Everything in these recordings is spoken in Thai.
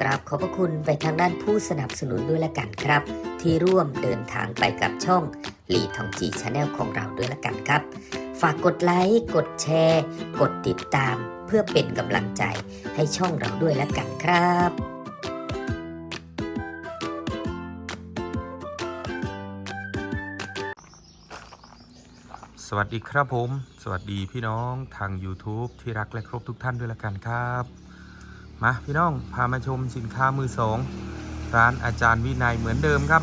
กราบขอบพระคุณไปทางด้านผู้สนับสนุนด้วยละกันครับ ที่ร่วมเดินทางไปกับช่องลีทองจีชาแนลของเราด้วยละกันครับ ฝากกดไลค์ กดแชร์ กดติดตาม เพื่อเป็นกำลังใจให้ช่องเราด้วยละกันครับสวัสดีครับผม สวัสดีพี่น้องทาง YouTube ที่รักและครบทุกท่านด้วยละกันครับ มาพี่น้องพามาชมสินค้ามือสองร้านอาจารย์วินัยเหมือนเดิมครับ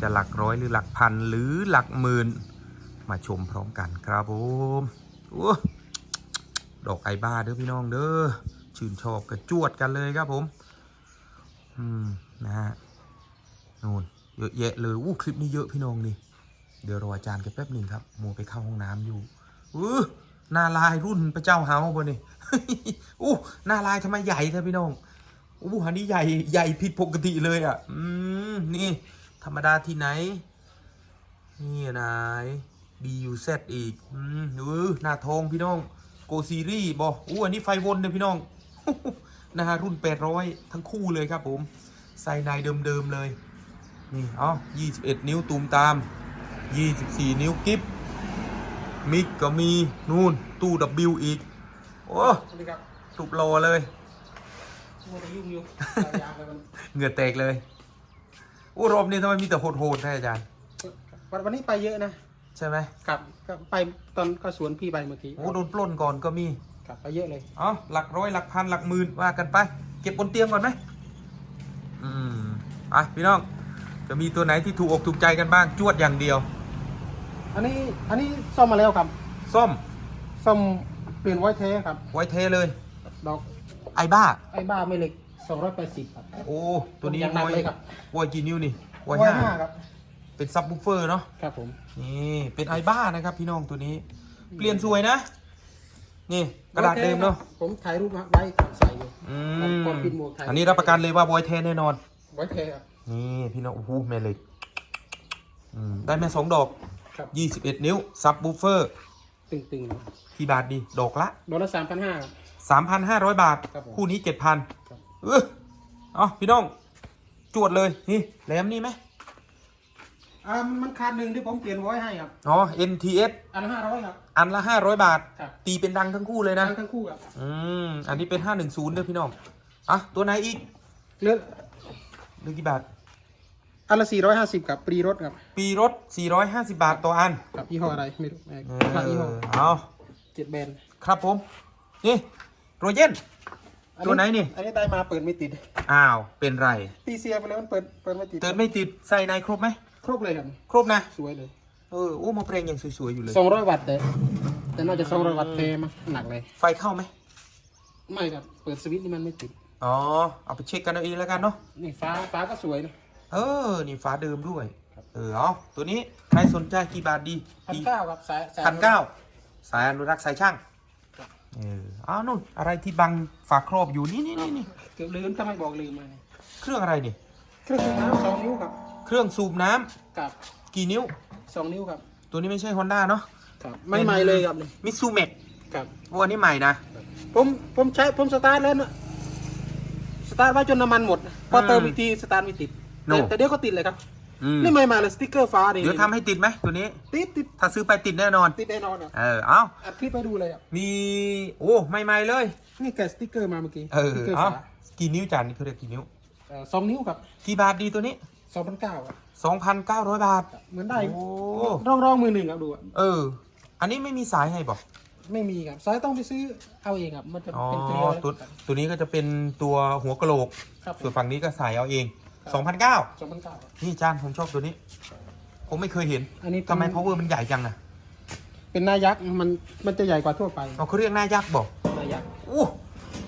จะหลักร้อยหรือหลักพันหรือหลักหมื่น มาชมพร้อมกันครับผมโอ้ดอกไอบ้าเด้อพี่น้องเด้อชื่นชอบกระจวดกันเลยครับผม อืมนะฮะนู่นเยอะแยะเลยอู้คลิปนี้เยอะพี่น้องนี่เดี๋ยวรออาจารย์กันแป๊บหนึ่งครับโมไปเข้าห้องน้ำอยู่อื้อ น้าลายรุ่นพระเจ้าเฮาบ่นี่อู้หน้าลายทำไมใหญ่แท้พี่น้องอู้หันนี้ใหญ่ใหญ่ผิดปกติเลยอะ อืมนี่ ธรรมดาที่ไหน นี่นายดียูเซอีก อืมอื้อหน้าทองพี่น้อง โกซีรีบออู้อันนี้ไฟวนเนี่ยพี่น้องนะฮะรุ่น 800 ทั้งคู่เลยครับผม ใส่ในเดิม ๆ เลย นี่อ๋อ21 นิ้วตูมตาม 24 นิ้วกิฟ มิกก็มีนู่นตู้ W อีก โอ้สวัสดีครับตุบโลเลยมัวแต่ยุ่งอยู่ยาวไปมันเหงื่อแตกเลยโอ้รอบนี้ทำไมมีแต่โหดๆนะอาจารย์วันวันนี้ไปเยอะนะใช่ไหมครับก็ไปตอนก็สวนพี่ไปเมื่อกี้โอ้โดนปล้นก่อนก็มีครับไปเยอะเลยเอ๋อหลักร้อยหลักพันหลักหมื่นว่ากันไป เก็บบนเตียงก่อนไหมอืมอะพี่น้องจะมีตัวไหนที่ถูกอกถูกใจกันบ้างจวดอย่างเดียว อันนี้อันนี้ซ่อมมาแล้วครับส้มซ่อมเปลี่ยนไว้เทครับ ไว้เทเลย ดอกไอ้บ้า ไอ้บ้าไม่เหล็ก280ครับ โอ้ตัวนี้อย่างหนักไว้เลยครับไว้กี่นิ้วนี่ไว้ไว้ห้าห้าครับ เป็นซับบูฟเฟอร์เนาะครับผมนี่เป็นไอบ้านะครับ พี่น้องตัวนี้ เปลี่ยนสวยนะ นี่กระดาษเดิมเนาะผมถ่ายรูปไว้ครับใส่อยู่อืผมมปิดหมวกถ่ายอันนี้รับประกันเลยว่าบอยเทนแน่นอนไว้เทครับนี่พี่น้องโอ้โหแม่เหล็กอืมได้แม่สองดอก ครับ 21 นิ้ว ซับบูฟเฟอร์ตึงๆนะกี่บาทดี ดอกละดอลละสามพันห้าครับ3,500 บาท ครับผมคู่นี้7,000ครับเออเอาพี่น้อง จวดเลย นี่แหลมนี่ไหมอ่ามันขาดหนึ่งที่ผมเปลี่ยนไว้ให้ครับ อ๋อ NTS อันละห้าร้อยครับ อันละ 500 บาท ครับ ตีเป็นดังทั้งคู่เลยนะ ทั้งทั้งคู่ครับอืม อันนี้เป็น 510ด้วยพี่น้อง อะ ตัวไหนอีกเหลือเหลือกี่บาท อันละสี่ร้อยห้าสิบกับปรีรถครับปีรถ 450 บาทต่ออันกับยี่ห้ออะไรไม่รู้ไม่เอรู้ยี่ห้ออเอาเจ็ดแบรนด์ครับผม นี่โรเจนตัวไหนนี่ อันนี้ได้มาเปิดไม่ติดอ้าว เป็นไรตีเสียไปแล้วมันเปิดเปิดไม่ติดเติมไม่ติดใส่ในครบไหม ครบเลยครับครบนะ สวยเลยเออโอ้มาเพลงยังสวยๆอยู่เลย สองร้อยวัตต์แต่แต่น่าจะสองร้อยวัตต์เทมั้งหนักเลย ไฟเข้าไหมไม่ครับ เปิดสวิตช์นี่มันไม่ติด อ๋อ เอาไปเช็คกันเอาเองแล้วกันเนาะ นี่ฟ้าฟ้าก็สวยนะ เออ นี่ฟ้าเดิมด้วย เออเอาตัวนี้ใครสนใจกี่บาทดีพันเก้าครับสายสายพันเก้าสายอนุรักษ์สายช่างเอออ้าวนู่นอะไรที่บังฝาครอบอยู่นี่นี่นี่นี่เกือบลืมถ้าไม่บอกลืมมาเนี่ยเครื่องอะไรนี่เครื่องสูบน้ำสองนิ้วครับ เครื่องสูบน้ำกับกี่นิ้วสองนิ้วครับ ตัวนี้ไม่ใช่ฮอนด้าเนาะครับไม่ใหม่เลยครับนี่มิซูเมะครับวันนี้ใหม่นะผมผมใช้ผมสตาร์ทแล้วนะสตาร์ทไว้จนน้ำมันหมด พอเติมอีกทีสตาร์ทไม่ติด แต่แต่เดี๋ยวก็ติดเลยครับอืมนี่ใหม่มาเลยสติ๊กเกอร์ฟ้าดิเดี๋ยวทำให้ติดไหมตัวนี้ ติดติดถ้าซื้อไปติดแน่นอน ติดแน่นอนอะเออเอาอัดคลิปไปดูเลยอะมีโอ้ใหม่ๆเลย นี่แกะสติ๊กเกอร์มาเมื่อกี้เออสติ๊กเกอร์เอาฟ้ากี่นิ้วจานนี่เขาเรียกกี่นิ้วเอ่อสองนิ้วครับกี่บาทดีตัวนี้ สองพันเก้าอะ2,900 บาท เหมือนได้โอ้ ร่องร่องมือหนึ่งครับดูอะเออ อันนี้ไม่มีสายให้บอกไม่มีครับสายต้องไปซื้อเอาเองครับมันจะอ๋อเป็นเกลียวตัวตัวนี้ก็จะเป็นตัวหัวกะโหลกครับส่วนฝั่งนี้ก็ใส่เอาเอง 2,900สองพันเก้านี่จานผมชอบตัวนี้ ผมไม่เคยเห็น อันนี้เป็นทำไม power มันใหญ่จังอะเป็นหน้ายักษ์มันมันจะใหญ่กว่าทั่วไปเอาเขาเรียกหน้ายักษ์บอกหน้ายักษ์อู้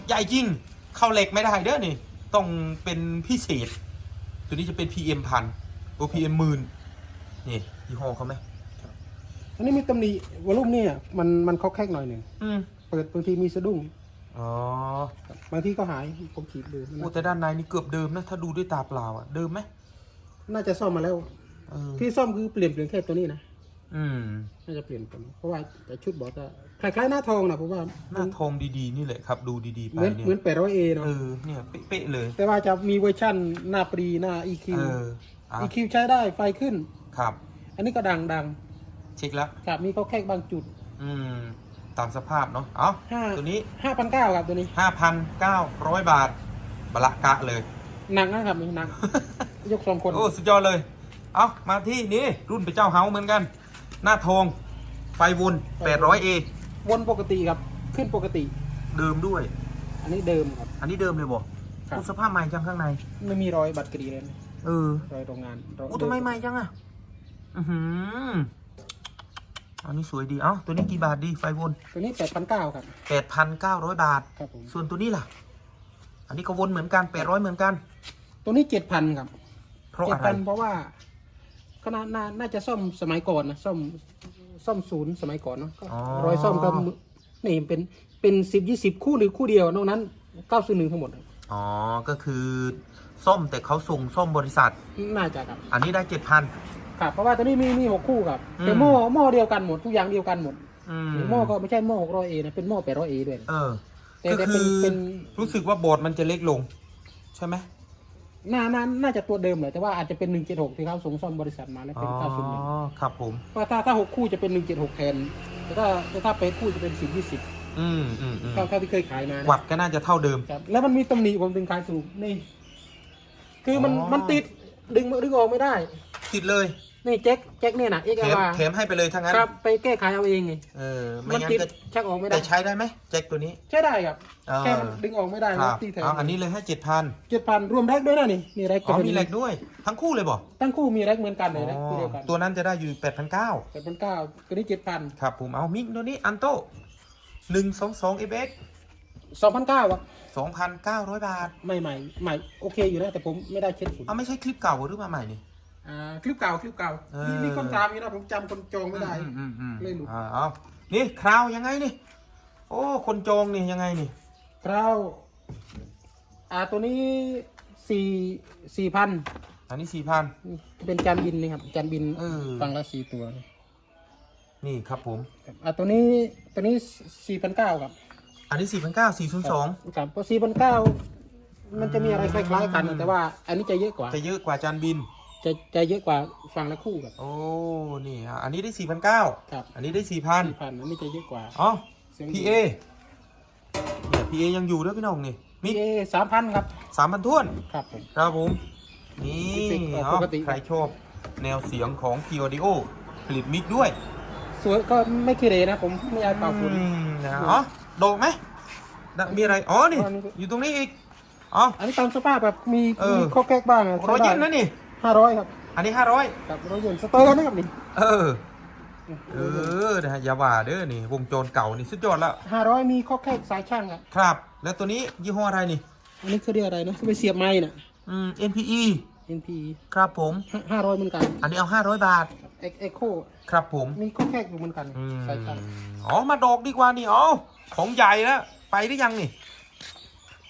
ใหญ่จริง เข้าเหล็กไม่ได้เด้อนี่ ต้องเป็นพิเศษ ตัวนี้จะเป็น PM พันโอ PM หมื่นนี่ยี่ห้อเขาไหมอันนี้มีตำหนิวอลลุ่มเนี่ยมันมันเขาแคกหน่อยหนึ่งอืมเปิดบางทีมีสะดุ้ง อ๋อครับบางทีก็หายผมขีดดูมันโอ้แต่ด้านในนี่เกือบเดิมนะ ถ้าดูด้วยตาเปล่าอะเดิมไหมน่าจะซ่อมมาแล้วเออที่ซ่อมคือเปลี่ยนเปลี่ยนแค่ตัวนี้นะอืม น่าจะเปลี่ยนเป็นเพราะว่าแต่ชุดบอสก็คล้ายๆหน้าทองนะผมว่าหน้าทองดีๆนี่แหละครับ ดูดีๆไปเหมือนเนี่ย เหมือนแปดร้อยเอเนาะเออ เนี่ยเป๊ะๆเลย แต่ว่าจะมีเวอร์ชั่นหน้าปรีหน้า EQ เอออะ EQ ใช้ได้ไฟขึ้น ครับ อันนี้ก็ดังดังเช็คแล้วครับมีเขาแค่บางจุด อืม ตามสภาพเนาะ เอาห้าตัวนี้ห้าพันเก้าครับตัวนี้ห้าพันเก้าร้อยบาทบละกะเลย หนักนะครับนี่หนัก ยกสองคน โอ้ สุดยอดเลย เอามาที่นี่รุ่นพระเจ้าเฮาเหมือนกัน หน้าทอง ไฟวน 800A วนปกติครับ ขึ้นปกติ เดิมด้วย อันนี้เดิมครับ อันนี้เดิมเลยบ่ครับโอ้สภาพใหม่จังข้างใน ไม่มีรอยบัตรกรีเลยนะเออ รอยโรงงานรอยโอ้ทำไมใหม่จังอะ อือหือ อันนี้สวยดี เอ้า ตัวนี้กี่บาทดี ไฟวนตัวนี้แปดพันเก้าครับ8,900บาท ครับผม ส่วนตัวนี้ล่ะ อันนี้ก็วนเหมือนกัน800เหมือนกัน ตัวนี้เจ็ดพันครับเพราะเจ็ดอะไรพันเพราะว่าก็น่าน่าน่าจะซ่อมสมัยก่อนนะซ่อมซ่อมศูนย์สมัยก่อนเนาะก็รอยซ่อมก็นี่เป็นเป็นสิบยี่สิบคู่หรือคู่เดียวนอกนั้นเก้าศูนย์หนึ่งทั้งหมดอ๋อ ก็คือ ซ่อมแต่เขาส่งซ่อมบริษัท น่าจะครับ อันนี้ได้เจ็ดพัน ครับเพราะว่าตัวนี้มีมีหกคู่ครับอืม แต่หม้อหม้อเดียวกันหมดทุกอย่างเดียวกันหมดอืมหม้อก็ไม่ใช่หม้อหกร้อยเอนะเป็นหม้อแปดร้อยเอด้วย เออแต่ก็แต่คืเป็นอเป็นรู้สึกว่าบอร์ดมันจะเล็กลง ใช่ไหมน่าน่าน่าจะตัวเดิมเลยแต่ว่าอาจจะเป็นหนึ่งเจ็ดหกที่เขาส่งซ่อมบริษัทมาแล้วอ๋เป็นอเก้าศูนย์หนึ่งครับผมว่าถ้าถ้าหกคู่จะเป็นหนึ่งเจ็ดหกแทนแต่ถ้าแต่ถ้าเป็นคู่จะเป็นสิบยี่สิบอืมอืมอืมเท่าเท่าที่เคยขายมานะ วัดก็น่าจะเท่าเดิม ครับแล้วมันมีตำหนิผมถึงขายถูกนี่ คือมันอ๋อ มันติดดึงดึงออกไม่ได้ ติดเลยนี่แจ็คแจ็คเนี่ยนะเอกแถมว่าแถมให้ไปเลยถ้างั้นครับไปแก้ไขเอาเองไงเออไม่มันงั้นติดก็ชักออกไม่ได้แต่ใช้ได้ไหมแจ็คตัวนี้ ใช้ได้ครับเออ แค่มันดึงออกไม่ได้คแล้รัวบตีแถมเอาอันนี้เลยให้เจ็ดพันเจ็ดพันรวมแร็กด้วยนะนี่นี่แร็กอ๋อจะเป็นมีแหลกด้วย ทั้งคู่เลยบ่ตั้งคู่มีแร็กเหมือนกันเลยนะคู่เดียวกันตัวนั้นจะได้อยู่แปดพันเก้า แต่เป็นเก้าตัวนี้เจ็ดพันครับผมเอามิกตัวนี้อันโตหนึ่งสองสองเอฟเอ็กสองพันเก้าครับสองพันเก้าร้อยบาท ใหม่ใหม่ใหม่โอเคอยู่นะแต่ผมไม่ได้เช็ดฝุ่นเอาไม่ใช่คลิปเก่าหรือมาใหม่นี่ อ่าคลิปเก่าคลิปเก่าเออมีมีคนตามอยู่นะผมจำคนจองไม่ได้ อืมอืมอืมเลยหลุดอ่าเอานี่คราวยังไงนี่ โอ้ คนจองนี่ยังไงนี่ คราวอ่าตัวนี้สี่สี่พันอันนี้สี่พัน เป็นจานบินนี่ครับจานบินเออ ฟังละสี่ตัวนี่ครับผม ครับอ่าตัวนี้ตัวนี้สี่พันเก้าครับ อันนี้สี่พันเก้าสี่ศูนย์สองครับเพราะสี่พันเก้ามันจะมีอะไรคล้ายๆกันนะแต่ว่าอันนี้จะเยอะกว่า จะเยอะกว่าจานบิน จะจะเยอะกว่าฟังละคู่ครับโอ้นี่ฮะอันนี้ได้สี่พันเก้าครับอันนี้ได้สี่พันสี่พันอันนี้จะเยอะกว่าอ๋อเสียงพีเอเนี่ยพีเอยังอยู่ด้วยพี่น้องนี่มิเอสามพันครับสามพันท้วนครับผมครับผมนี่มิกซ์ออกเอาปกติใครชอบแนวเสียงของ p ีออดิโอผลิตมิกด้วยสวยก็ไม่คิดเลยนะผมไม่อยากเป่าฝุ่นอืมนะอ๋อโดกไหมน่ะมีอะไรอ๋อนี่อ๋อนี่อยู่ตรงนี้อีกอ๋ออันนี้ตามสภาพแบบมีเออมีข้อแก๊กบ้างอะร้อยเยนนะนี่ ห้าร้อยครับอันนี้ห้าร้อยครับร้อยเยนสเตอร์นะครับนี่เออ เออนะฮะอย่าว่าเด้อนี่วงจรเก่านี่สุดยอดแล้วห้าห้าร้อยมีข้อแก๊กสายช่างครับครับ แล้วตัวนี้ยี่ห้ออะไรนี่ อันนี้เขาเรียกอะไรนะที่ไปเสียบไม้น่ะ อืม NPE NP ครับผม ห้าร้อยเหมือนกันอันนี้เอาห้าร้อยบาท เอ็กโคครับผม มีข้อแก๊กอยู่เหมือนกันอืมสายช่างอ๋อ มาดอกดีกว่านี่อ๋อของใหญ่แล้วไปหรือยังนี่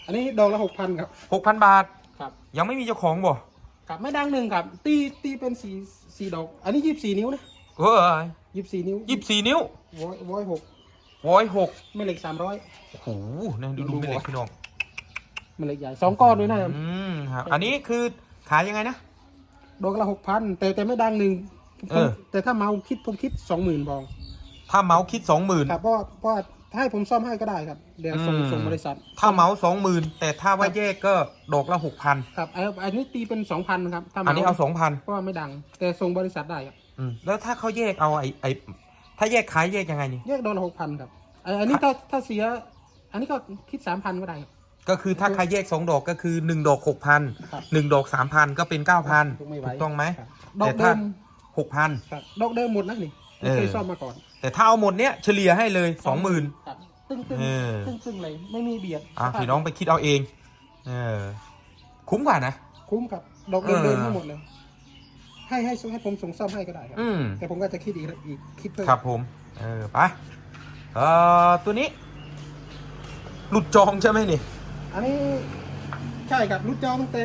อันนี้ดอกละหกพันครับหกพันบาท ครับ ยังไม่มีเจ้าของบ่ ครับไม่ดังหนึ่งครับ ตีตีเป็นสีสีดอก อันนี้ยี่สิบสี่นิ้วนะเฮ้ยยี่สิบสี่นิ้วยี่สิบสี่นิ้ววอยวอยหกร้อยหกไม่เหล็กสามร้อยโอ้โหนี่ดูดูไม่เล็กพี่น้องไม่เหล็กใหญ่สองก้อนด้วยนะอืมครับอันนี้คือขายยังไงนะดอกละหกพันแต่แต่ไม่ดังหนึ่งเออแต่ถ้าเมาคิดผมคิดสองหมื่นบอง ถ้าเหมาคิดสองหมื่นครับเพราะว่าเพราะว่า ถ้าให้ผมซ่อมให้ก็ได้ครับ เดี๋ยวส่งอืม ส่งบริษัทถ้าเหมาสองหมื่นแต่ถ้าว่าแยกก็ดอกละหกพันครับอันอันนี้ตีเป็นสองพันครับถ้าอันนี้เอาสองพันเพราะว่าไม่ดัง แต่ส่งบริษัทได้ครับแล้วถ้าเขาแยกเอาไอ้ไอ้ถ้าแยกขายแยกยังไงนี่ แยกดอกละหกพันครับอันอันนี้ถ้าถ้าเสีย อันนี้ก็คิดสามพันก็ได้ครับ ก็คือถ้าใครแยกสองดอกก็คือหนึ่งดอกหกพันครับหนึ่งดอกสามพันก็เป็นเก้าพันถูกไม่ไหว ถูกต้องไหม ครับดอกแต่เดิถ้า มหกพัน ครับดอกเดิมหมดนะนี่ไม่เคยเออ ซ่อมมาก่อน แต่ถ้าเอาหมดเนี้ยเฉลี่ยให้เลยสองหมื่น ครับตึ้งตึ้งเออ ตึ้งตึ้งเลยไม่มีเบียดอะพี่น้องไปคิดเอาเอง เออ คุ้มกว่านะ คุ้มครับดอกเดิมเออเดิมทั้งหมดเลย ให้ให้ให้ผมส่งซ่อมให้ก็ได้ครับ อืม แต่ผมก็จะคิดอีกอีกคิดเพิ่มครับผม เออ ไป เอ่อ ตัวนี้ หลุดจองใช่ไหมนี่ อันนี้ใช่ครับรุ่นจองตั้งแต่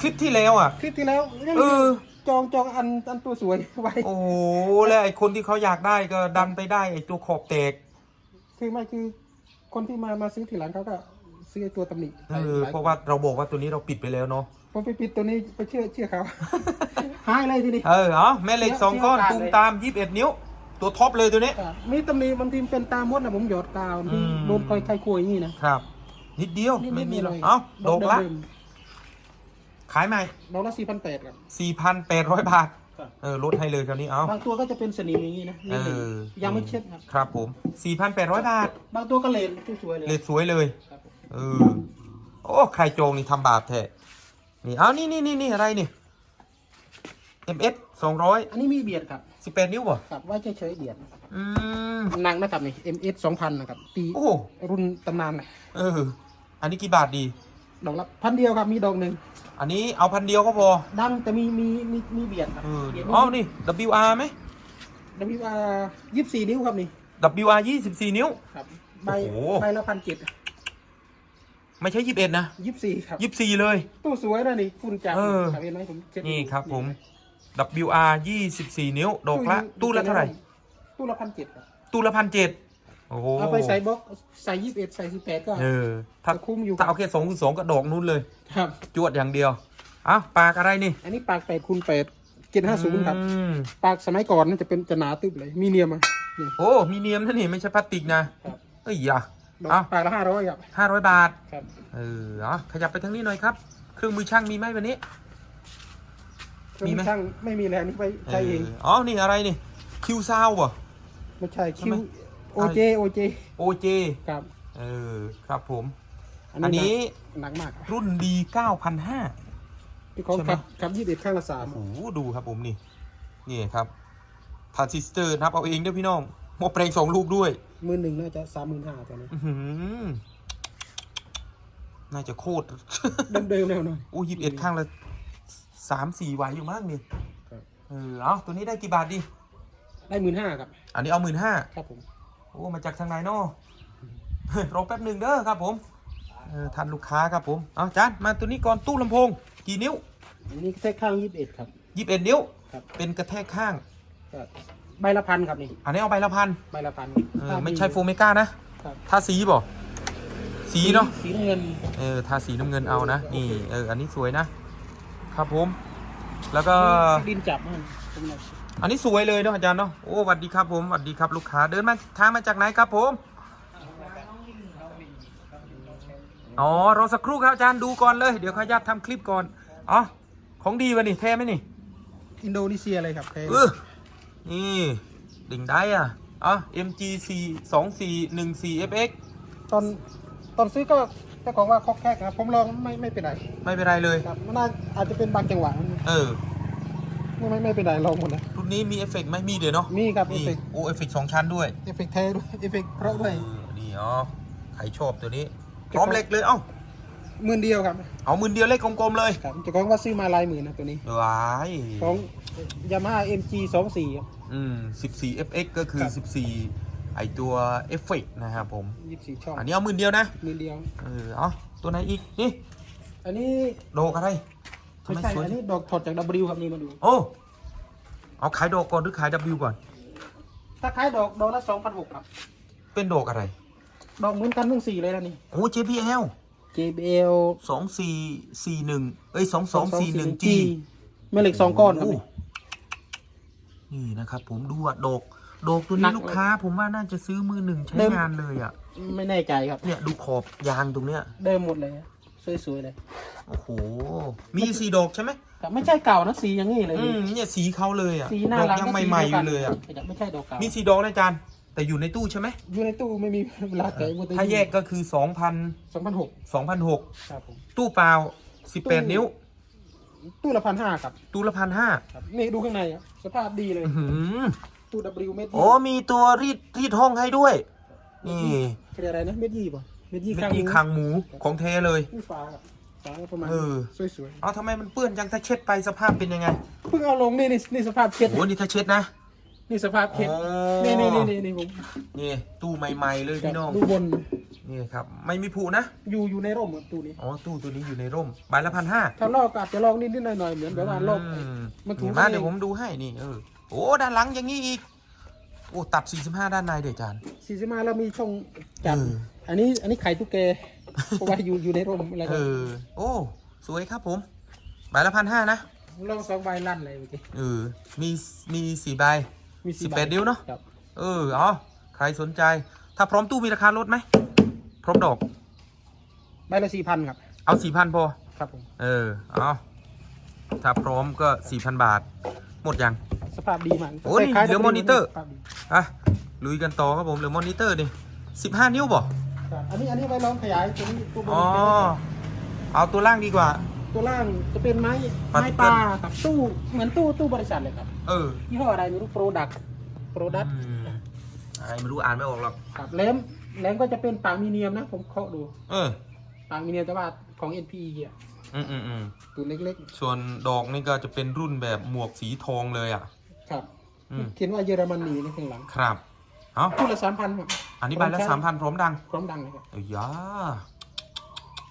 คลิปที่แล้วอะ คลิปที่แล้วยังเออ จองจองอันอันตัวสวยไว้ โอ้โหแล้วไอ้คนที่เขาอยากได้ก็ดันไปได้ไอ้ตัวขอบแตกคือไม่คือคนที่มามาซื้อทีหลังเขาก็ซื้อไอ้ตัวตำหนิเออเพราะว่าเราบอกว่าตัวนี้เราปิดไปแล้วเนาะผมไปปิดตัวนี้ไปเชื่อเชื่อเขา หายเลยทีนี้ เออเอาแม่เหล็กสองก้อนเสียโอกาสตูมตามยี่สิบเอ็ดนิ้ว ตัวท็อปเลยตัวนี้อะมีตำหนิบางทีเป็นตามมดนะผมหยอดกาวที่อืม โดนคอยไข้คุยอย่างนี้นะ ครับ นิดเดียวนิดไม่ๆมีหรอกน่ยๆเอ้าดอกละเม ขายใหม่ๆดอกละสี่พันแปดครับ สี่พันแปดร้อยบาท ครับ เออลดให้เลยคราวนี้เอา บางตัวก็จะเป็นสนิมอย่างนี้นะเอนี่เลยอยังไม่เช็ดครับ ครับผมสี่พันแปดร้อยบาท บางตัวก็เลนสวยๆเลยเลดสวยเลย ครับผมเออ โอ้ ใครโจงนี่ทำบาปแท้ นี่ เอานี่นี่นี่นี่อะไรนี่ MS สองร้อยอันนี้มีเบียดครับ สิบแปดนิ้วบ่ครับไว้เฉยๆเบียดอืม หนังนะครับนี่ MS สองพันนะครับ ปีโอ้รุ่นตำนานเลยเออ อันนี้กี่บาทดี ดอกละพันเดียวครับมีดอกหนึ่งอันนี้เอาพันเดียวก็พอดังแต่มีมีมีมีเบียดครับเออเบียดอ๋อนี่ WR ไหมมีว่ายี่สิบสี่นิ้วครับนี่ WR ยี่สิบสี่นิ้วครับใบโอ้โห ใบละพันเจ็ดไม่ใช่ยี่สิบเอ็ดนะยี่สิบสี่ครับยี่สิบสี่เลย ตู้สวยนะนี่ฝุ่นจับเออ ครับเห็นไหมผมเช็ดนี่ครับผม WR ยี่สิบสี่นิ้ว ดอกละ ตู้ละเท่าไหร่ ตู้ละพันเจ็ดครับตู้ละพันเจ็ด โอ้โหเอาไปใส่บล็อกใส่ยี่สิบเอ็ดใส่สิบแปดก็เออถ้าจะคุ้มอยู่ถ้าเอาแค่สองคูณสองก็ดอกนู้นเลย ครับ จวดอย่างเดียวอ้าวปากอะไรนี่อันนี้ปากแปดคูณแปดเจ็ดห้าศูนย์ครับ อืมปากสมัยก่อนน่าจะเป็นจะหนาตึบเลย มีเนียมอะนี่โอ้มีเนียมนะนี่ไม่ใช่พลาสติกนะครับเอ้ยอย่าดอกเอาปากละห้าร้อยครับ ห้าร้อยบาท ครับ เออเอาขยับไปทางนี้หน่อยครับ เครื่องมือช่างมีไหมวันนี้ มีไหม ช่างไม่มีแล้วอันนี่ไปใช้เอง อ๋อ นี่อะไรนี่ คิวซาวบ่ไม่ใช่ใช่คิไหมว โอเจโอเจโอเจครับเออครับผม อันอันนี้นี้หนักหนักมากครับรุ่นดีเก้าพันห้าพี่ของใช่ไหมครับครับยี่สิบเอ็ดข้างละสามโอ้โหดูครับผมนี่นี่ครับทรานซิสเตอร์นับเอาเองด้วยพี่น้องหมอแปลงสองลูกด้วย มือหนึ่งน่าจะสามหมื่นห้าตอนนี้อื้อหือน่าจะโคตรเดิมๆแนวหน่อยอู้ยิบเอ็ดข้างละสามสี่ไหวอยู่มากนี่ครับเออเอาตัวนี้ได้กี่บาทดิได้หมื่นห้าครับ อันนี้เอาหมื่นห้าครับผม โอ้มาจากทางไหนเนาะรอแป๊บหนึ่งเด้อครับผมเออทันลูกค้าครับผมเอาจานมาตัวนี้ก่อนตู้ลำโพง กี่นิ้วอันนี้แค่ข้างยี่สิบเอ็ดครับยี่สิบเอ็ดนิ้วครับเป็นกระแทกข้างก็ใบละพันครับนี่อันนี้เอาใบละพันใบละพันเออไม่ใช่โฟเมก้านะครับทาสีบ่สีเนาะสีน้ำเงินเออทาสีน้ำเงินเอานะนี่เอออันนี้สวยนะครับผม แล้วก็ดินจับมันผมนะ อันนี้สวยเลยเนาะอาจารย์เนาะโอ้สวัสดีครับผมสวัสดีครับลูกค้าเดินมาทางมาจากไหนครับผมอ๋อรอสักครู่ครับอาจารย์ดูก่อนเลยเดี๋ยวขออนุญาตทำคลิปก่อนอ๋อของดีวะนี่แท้ไหมนี่ อินโดนีเซียเลยครับแพงเออนี่ดิ่งได้อะอ๋อ MGC 2 4 1 4 FX ตอนตอนซื้อก็เจ้าของว่าคอกแคกครับผมลองไม่ไม่เป็นไรไม่เป็นไรเลยครับมันน่าอาจจะเป็นบางจังหวะ เออ ไม่ไม่ไม่เป็นไรลองหมดนะ รุ่นนี้มีเอฟเฟกต์ไหมมีเดี๋ยวเนาะมีครับนี่เอฟเฟกต์ โอ้เอฟเฟกต์สองชั้นด้วยเอฟเฟกต์แท้ด้วยเอฟเฟกต์เพราะด้วยเออนี่อ๋อใครชอบตัวนี้พร้อมเหล็กเลยเอ้าหมื่นเดียวครับ เอาหมื่นเดียวเลขกลมๆเลยครับเจ้าของว่าซื้อมาลายหมื่นนะตัวนี้ว้ายของยามาฮ่า MG สองสี่อืม14 FX ก็คือครับ14ไอตัวเอฟเฟกต์นะครับผมยี่สิบสี่ช่องอันนี้เอาหมื่นเดียวนะหมื่นเดียวเออเอาตัวไหนอีกนี่อันนี้โดกอะไร ทำไม่ไมใช่สวยอันนี้ดอกถอดจาก W ครับนี่มาดู โอ้ เอาขายดอกก่อนหรือขาย W ก่อน ถ้าขายดอกดอกละสองพันหกครับ เป็นดอกอะไรดอกเหมือนกันทั้งสี่เลยนะนี่ โอ้ JBL JBL สองสี่สี่หนึ่งเอ้ยสองสองสี่หนึ่ง G G แม่เหล็กสองก้อนครับโนี่ นี่นะครับ ผมดูอะดอกดอกตัวหนันี้กลูกค้า ผมว่าน่าจะซื้อมือหนึ่งใช้เดิม งานเลยอะไม่แน่ใจครับ เนี่ยดูขอบยางตรงเนี้ย เดิมหมดเลย สวยๆเลยโอ้โห มีสีดอกใช่ไหมแต่ไม่ใช่เก่านะสีอย่างนี้เลยอืมเนี่ยสีเขาเลยอะสีหน้าดอกร้านยังก็สีใหม่ๆอดีวกัยู่เลยอะไม่ใช่ดอกเก่ามีสีดอกนะอาจารย์ แต่อยู่ในตู้ใช่ไหม อยู่ในตู้ไม่มีเวลาแกะหมดถ้าแยกก็คือสองพันสองพันหกสองพันหกครับผม ตู้เปล่าสิบแปดตู้นิ้ว ตู้ละพันห้าครับตู้ละพันห้าครับนี่ดูข้างในอะสภาพดีเลย ตู้ W เม็ดโอ้มีตัวรีดรีดห้องให้ด้วย นี่เรียกอะไรนะเม็ดยี่ป่ะ เม็ดยี่เป็นข้างที่หมูคางหมูของเทเลยนี่ฟ้าครับฟ้าก็ประมาณเออ สวยเอาทำไมมันเปื้อนจังถ้าเช็ดไปสภาพเป็นยังไงๆเพิ่งเอาลงนี่นี่นี่สภาพเช็ดโอ้นี่ถ้าเช็ดนะ นี่สภาพเช็ดอ๋อ นี่นี่นี่นี่นี่ผมนี่ตู้ใหม่ๆเลยพี่น้องดูบนนี่ครับ ไม่มีผูนะอยู่อยู่ในร่มครับตู้นี้ อ๋อตู้ตัวนี้อยู่ในร่มใบละพันห้า ถ้าลอกก็อาจจะลอกนิดนิดหน่อยหน่อยๆเหมือนแบบว่าลอกมันถูกมาเอง เดี๋ยวผมดูให้นี่เออโอ้ด้านหลังอย่างนี้อีก โอ้ตัด 45 ด้านในเดี๋ยวจาน สี่สิบมาแล้วมีช่องจับเออ อันนี้อันนี้ไข่ตุ๊กแกเพราะว่าอยู่อยู่ในร่มอะไรเอก็อ โอ้ สวยครับผมใบละพันห้านะลองสองใบลั่นเลยเมื่อกี้เออมีมีสี่ใบมีสิบใบแปดนิ้วเนอะ ครับเอออ๋อใครสนใจ ถ้าพร้อมตู้มีราคาลดไหมพร้อมดอก ใบละสี่พันครับเอาสี่พันพอ ครับผม เออ เอาถ้าพร้อมก็สี่พันบาท หมดยัง สภาพดีมากโอ้นี่คล้ายๆเหลือกับมอนิเตอร์สภาพดีอะลุยกันต่อครับผมเหลือมอนิเตอร์ดิสิบห้านิ้วบ่ครับอันนี้อันนี้ไว้ลองขยายตัวนี้ตัวบนอ๋อเป็นเอาตัวล่างดีกว่า ตัวล่างจะเป็นไม้ปาไม้ติปเกิ้ลาลกับตู้เหมือนตู้ตู้บริษัทเลยครับเออยี่ห้ออะไรไม่รู้โปรดักโปรดักอืมไอ้ไม่รู้อ่านไม่ออกหรอกครับแหลมแหลมก็จะเป็นปากมีเนียมนะ ผมเคาะดู เออปากมีเนียมแต่ว่าของ NPE อะอืมอืมอืมตัวเล็กส่วนดอกนี่ก็จะเป็นรุ่นแบบหมวกสีทองเลยอะๆ ครับอืม เขียนว่าเยอรมนีในข้างหลังครับ เอาคู่ละสามพันครับอันนี้ใบละสามพันพร้อมดังพร้อมดังเลยครับเอ้ยยา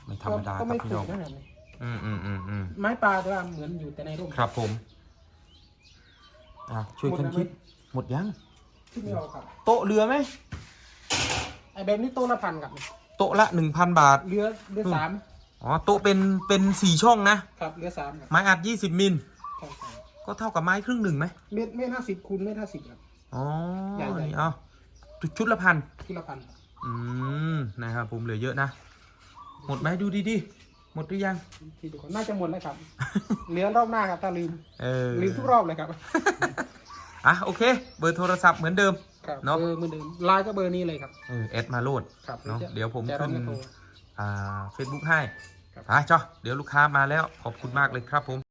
ไม่ธรรมดาคก็รับไม่พี่ถูน้อกงนะแบบนี้อืมอืมอืมอืมไม้ปลาแต่ว่าเหมือนอยู่แต่ในร่มครับผมอะช่วยกันคิด หมดยัง ที่ไม่ออกครับโต๊ะเรือไหม ไอแบบนี้ตัวละพันครับโต๊ะละหนึ่งพันบาท เรือเรือสามอ๋อ โต๊ะเป็น เป็นสี่ช่องนะ ครับเรือสามครับไม้อัดยี่สิบมิลใช่ใช่ ก็เท่ากับไม้ครึ่งหนึ่งไหมเมตรเมตรห้าสิบคูณเมตรห้าสิบครับ อ๋อใหญ่ๆ นี่เอาชุดชุดละพันทีละพันครับอืมนะครับผมเหลือเยอะนะ หมดไหมดูดีๆหมดหรือยัง ที่ทุกคนน่าจะหมดแล้วครับ เหลือรอบหน้าครับถ้าลืมเออลืมทุกรอบเลยครับอะโอเค เบอร์โทรศัพท์เหมือนเดิม ครับเนาะเบอร์เหมือนเดิมไลน์ก็เบอร์นี้เลยครับ เออแอดมาโหลด ครับเนาะเดี๋ยวผมจะขึ้นจะโทร อ่าเฟซบุ๊กให้ครับ อะจ้ะเดี๋ยวลูกค้ามาแล้วขอบคุณมากเลยครับผม